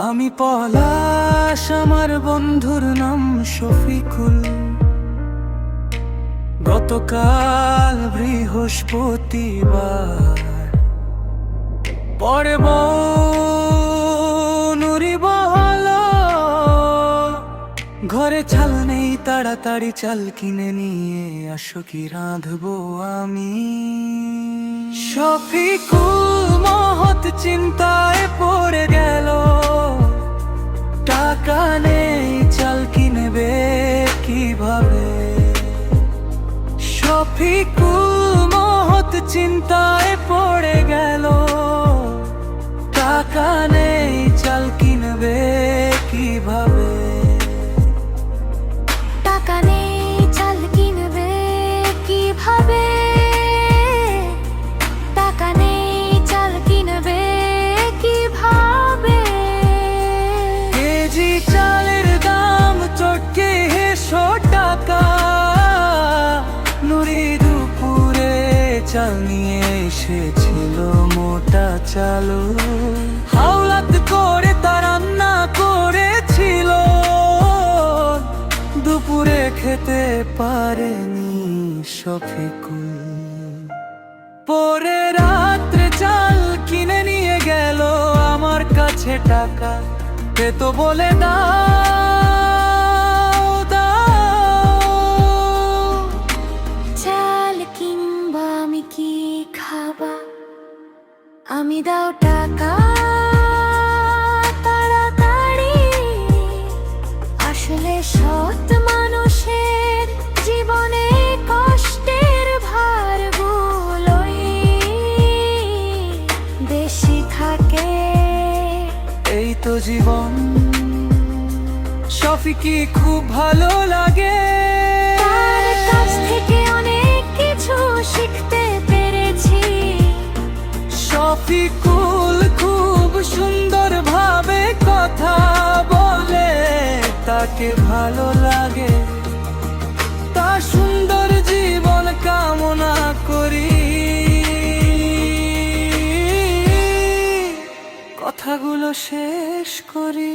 আমি পলাশ, আমার বন্ধুর নাম শফিকুল। গতকাল বৃহস্পতিবার। পরে নুরি বহল। ঘরে চাল নেই, তাড়াতাড়ি চাল কিনে নিয়ে আসো কি রাঁধবো আমি? শফিকুল মহৎ চিন্তায় পড়ে গেল। টাকা নেই চাল কিনবে কীভাবে? শফিকুল মহৎ চিন্তায় পড়ে গেল। টাকা নেই চাল নিয়ে এসেছিল মোটা চালু। হাওলাত করে তা রান্না করেছিল। দুপুরে খেতে পারেনি শফিকুল। পরে রাত্রে চাল কিনে নিয়ে গেল আমার কাছে টাকা। এ তো বলে দাও। খাবা আমি দাও টাকা তাড়াতাড়ি। আসলে সৎ মানুষের জীবনে কষ্টের ভারগুলোই বেশি থাকে। এই তো জীবন শফি কি খুব ভালো লাগে। তাকে ভালো লাগে। তা সুন্দর জীবন কামনা করি। কথাগুলো শেষ করি।